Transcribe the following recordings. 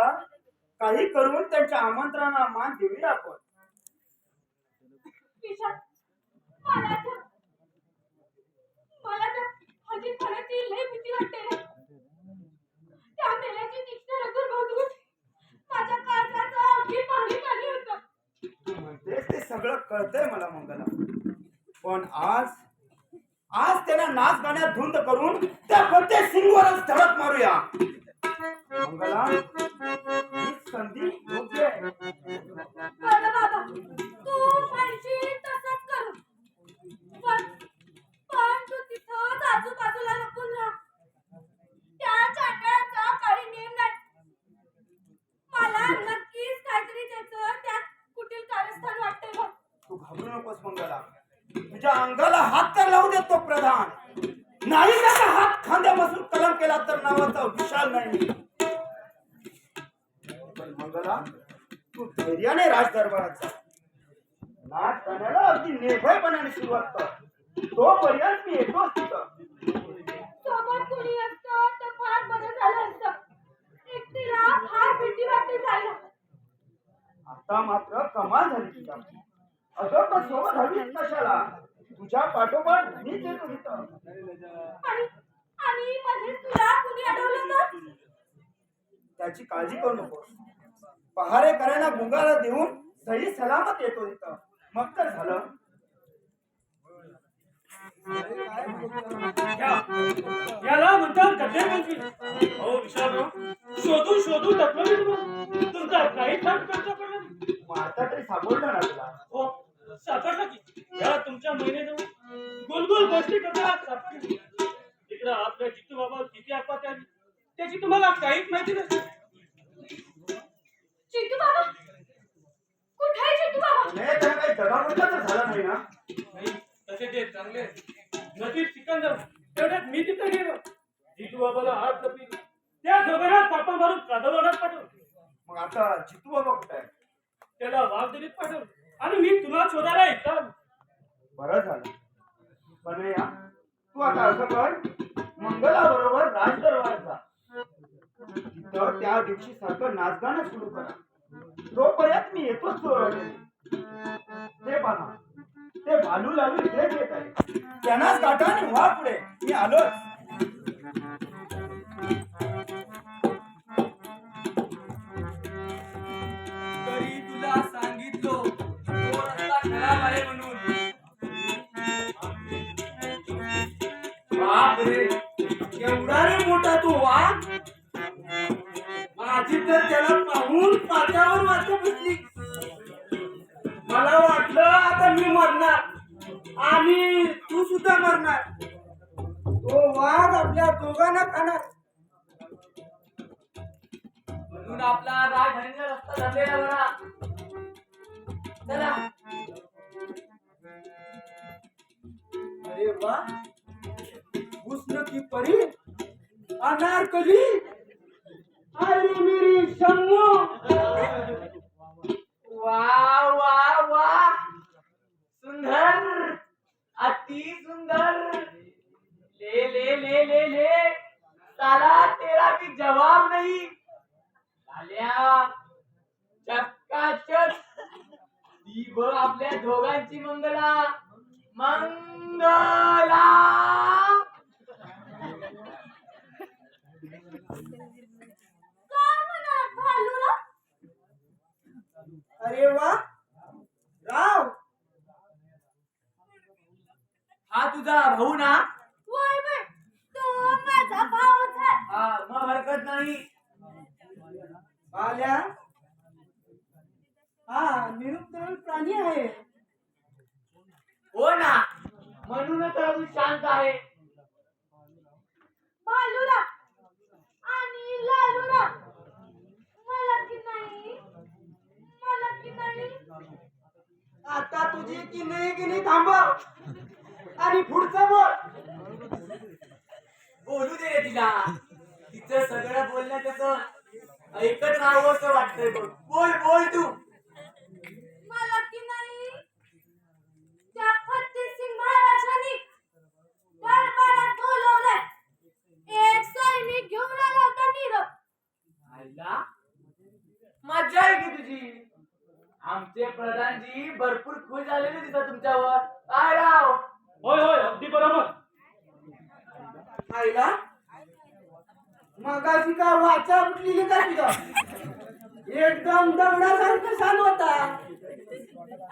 चला काही करून त्यांच्या आमंत्रणाला मान देऊया आपण. तू सगळं कळतंय मला मंगला. पण आज आज त्यांना नाच गाण्यात धुंद करून त्या प्रत्येक सिंगवरच तुझ्या अंगाला हात तर लावू देतो प्रधान. नाही त्याचा हात खांद्यापासून कलम केला तर नावाचा विशाल नाही. पण मंगला तू धैर्याने राज दरबारात जा. नाच गाण्याला अगदी निर्भयपणाने सुरुवात कर. तोपर्यंत मी येतो तिथं. सोबत कुणी असतं तर फार बरं झालं असतं. एकटीला फार भीती वाटते जायला. आता मात्र कमाल झाली तुझ्या अगं पण सोबत हवीच कशाला? तुझ्या पाठोपाठ येतो इथं आणि आणि मध्ये तुला कुणी अडवलं तर त्याची काळजी करू नको पहारे करायला गुंगाला देऊन सही सलामत येतो इथं. मग तर झालं. याला म्हणतात गड्डे मंत्री. हो विशालराव शोधू शोधू मी तुम्हाला तुमचा काही नाही. मग आता तरी सापडलं ना तुला? हो सापडला की. या तुमच्या महिन्याजवळ गोलगोल गोष्टी करताना आपल्या जितू बाबा किती आपत त्याची तुम्हाला काहीच माहिती नसते. चिंटू बाबा? कुठे आहे चिंटू बाबा? नाही तर काही दगावडला तर झाला नाही ना. नाही तसे ते चांगले. नदीत सिकंदर तेवढ्यात मी तिथं गेलो. जितू बाबाला हात त्या गगनात पापा मारून कादवाडात पाठवलं. मग आता जितू बाबा कुठे आहे? त्याला वाघदरीत पाठवलं. आणि मी तुला शोधायला इथं आलो. बरं झालं. पण तू आता असं कर मंगला बरोबर राज जा तिथं त्या दिवशी सारखं नाचगाणं सुरू करा. तोपर्यंत मी येतोच चोरवले ते पहा ते भालू लालू इथेच येत आहे त्यांना गाठा आणि व्हा पुढे. मी आलोच. एवढा रे मोठा तो वाघ माझी तर त्याला पाहून पाच्यावर वाचा बसली मला वाटलं आता मी मरणार. आणि तू सुद्धा मरणार. तो वाघ आपल्या दोघांना खाणार. म्हणून आपला राग राजधानीचा रस्ता झालेला बरा. चला. अरे वा. हुस्न की परी अनारकली अरे मेरी शम्मू। वा वा वा सुंदर अति सुंदर। ले ले ले ले ले। साला तेरा भी जवाब नहीं। आल्या चक्काचक। ती बघ आपल्या दोघांची मंगला। मंगला काय म्हणत भालूला अरे वा राव हा तुझा भाऊ ना? वय वय तो माझा भाऊच आहे हा मग हरकत नाही. आल्या? हा निरुत्तर प्राणी आहे. हो ना. म्हणूनच अजून शांत आहे. भालूला आणि लालूला मला की नाही? मला की नाही? आता तुझी की नाही की नाही थांबव. आणि पुढचं बोल. बोलू दे रे तिला. तिचं सगळं बोलणं त्याचं ऐकत राहावं असं वाटतंय बघ. बोल बोल तू. मला की नाही? त्या फत्तेसिंग महाराजांनी दरबारात बोलवलंय. एक सैनिक घेऊन आला होता नीरव. आईला आमचे प्रधानजी भरपूर खुश झालेले दिसत तुमच्यावर. काय राव? होय होय अगदी बरोबर. आईला? मगाशी काय वाचा उठलेली का तुझं एकदम दगडासारखं सांग होता.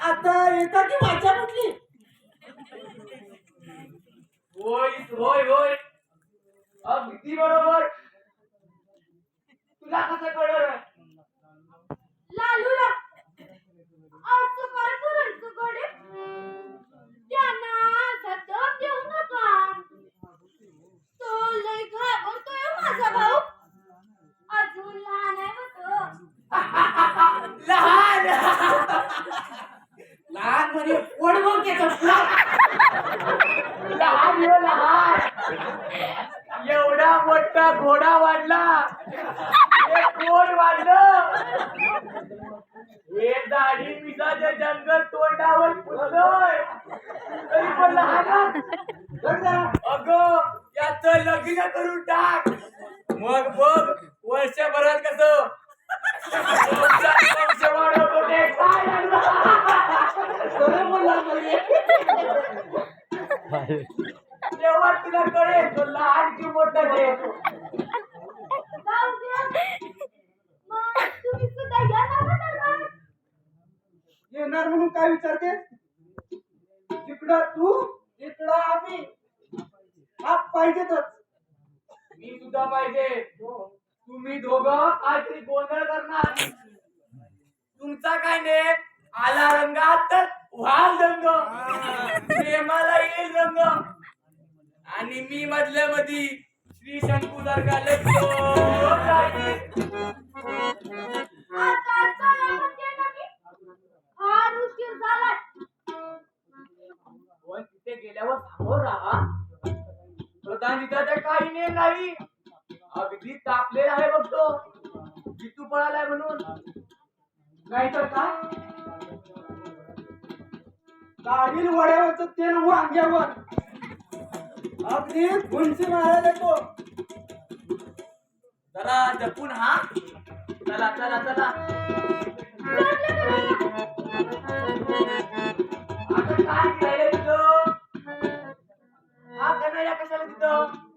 आता येता की वाचा उठली? होय होय होय. अगदी बरोबर. तुला कसं कळलं लालूला. असं काय करायचं गडे मोठा घोडा वाढला. कोण वाढलं? हे दाढी जंगल तोंडावर फुललोय. तरी पण लहान अगं याच लग्न करून टाक. मग बघ वर्षभरात कसं? तुला कळेल. पाहिजेतच. मी सुद्धा पाहिजे. तुम्ही दोघं काहीतरी गोंधळ करणार. तुमचा काय नाही आला रंगात तर व्हाल रंग. प्रेमाला येईल रंग. आणि मी मधल्या मधी श्री शंकू सारखा आता चला म्हणते ना मी. फार उशीर झालाय. पण तिथे गेल्यावर समोर राहा. प्रधान ते काही नाही नाही. अगदी तापलेला आहे बघतो जितू पळालाय म्हणून. नाहीतर काय? काढील वड्यावरच तेल वांग्यावर. अगदी गुंची मारायला येतो. चला जपून हा. चला चला चला. आता काय केलंय तुझं